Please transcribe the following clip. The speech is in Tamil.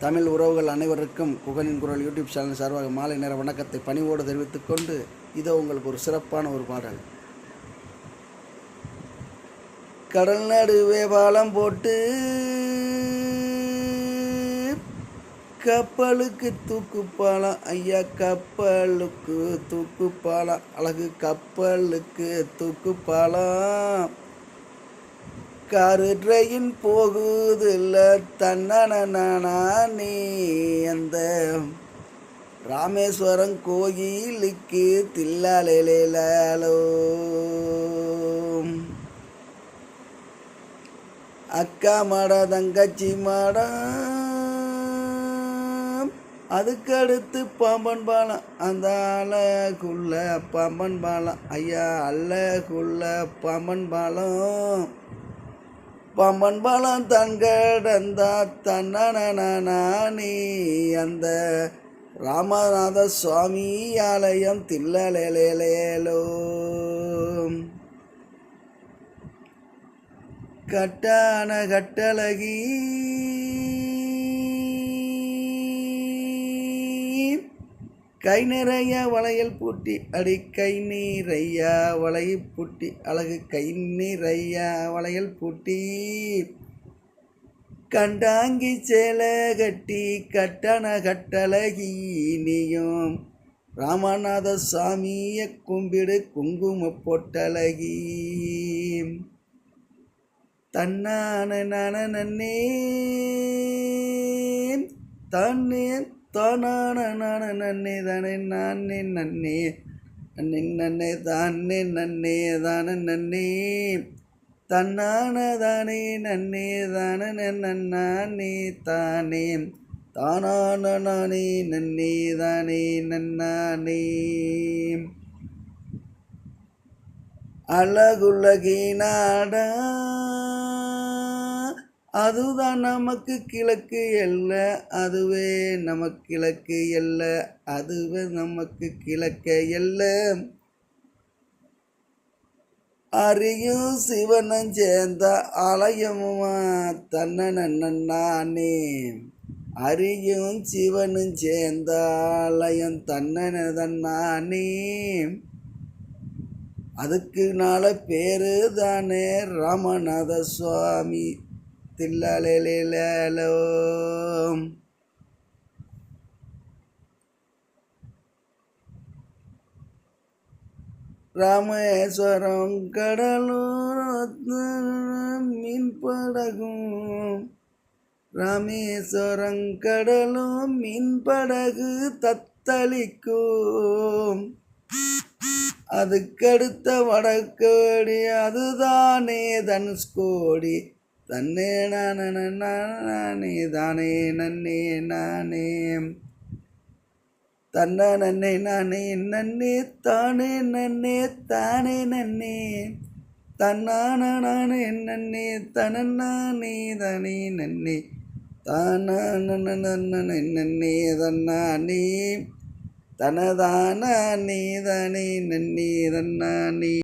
தமிழ் உறவுகள் அனைவருக்கும் குகனின் குரல் யூடியூப் சேனல் சார்பாக மாலை நேர வணக்கத்தை பணிவோடு தெரிவித்துக் கொண்டு இதோ உங்களுக்கு ஒரு சிறப்பான ஒரு பாடல். கடல் நடுவே பாலம் போட்டு கப்பலுக்கு தூக்குப்பாலம் ஐயா கப்பலுக்கு தூக்குப்பாலம் அழகு கப்பலுக்கு தூக்குப்பாலம் காரு ட்ரெயின் போகுது இல்லை நீ அந்த ராமேஸ்வரம் கோயிலுக்கு தில்லாலேலோ அக்கா மாடா தங்கச்சி மாடா. அதுக்கடுத்து பாம்பன் பாலம் அந்த அழகுள்ள பாம்பன் பாலம் ஐயா அழகுள்ள பாம்பன் பாலம் பம்பன் பலம் தன் கடந்தா தன்னனி அந்த ராமநாத சுவாமி ஆலயம் தில்லலேலேலோ. கட்டான கட்டழகி கை நிறைய வளையல் பூட்டி அடி கை நிறைய வளையல் பூட்டி அழகு கை நிறைய வளையல் பூட்டி. கண்டாங்கி சேலை கட்டி கட்டண கட்டழகி நீயும். ராமநாத சாமிய கும்பிடு குங்கும பொட்டழகி. தன்னான நன நன்னே. தன்னே தானான நன்னே தானே நானே நன்னே. நன்னே நன்னே தானே நன்னே தானே நன்னே. தன்னான தானே நன்னே தான நன்னானே தானே. தானான நானே நன்னே தானே நன்னானே அழகுலகி நாடா அதுதான் நமக்கு கிழக்கு எல்ல அதுவே நமக்கு கிழக்கு எல்ல அதுவே நமக்கு கிழக்க எல்ல. அறியும் சிவனும் சேர்ந்த ஆலயமுமா தன்ன நானே அறியும் சிவனும் சேர்ந்த ஆலயம் தன்னன அதுக்குனால அதுக்கு பேரு தானே ராமநாத சுவாமி தில்லாலேலோ ராமேஸ்வரம் கடலூர் மீன் படகும் ராமேஸ்வரம் கடலும் மீன் படகு தத்தளிக்கும். அதுக்கடுத்த வடக்கோடி அதுதானே தனுஷ்கோடி. தன்னே நானே தானே நன்னே நானே தன்ன நன்னே நானே நன்னே தானே நன்னே தானே நன்னே. தன்னான நானே நன்னே தனநானே தானே நன்னே. தானே நன்னே தன்னானே தனதானே தானே நன்னே தன்னானே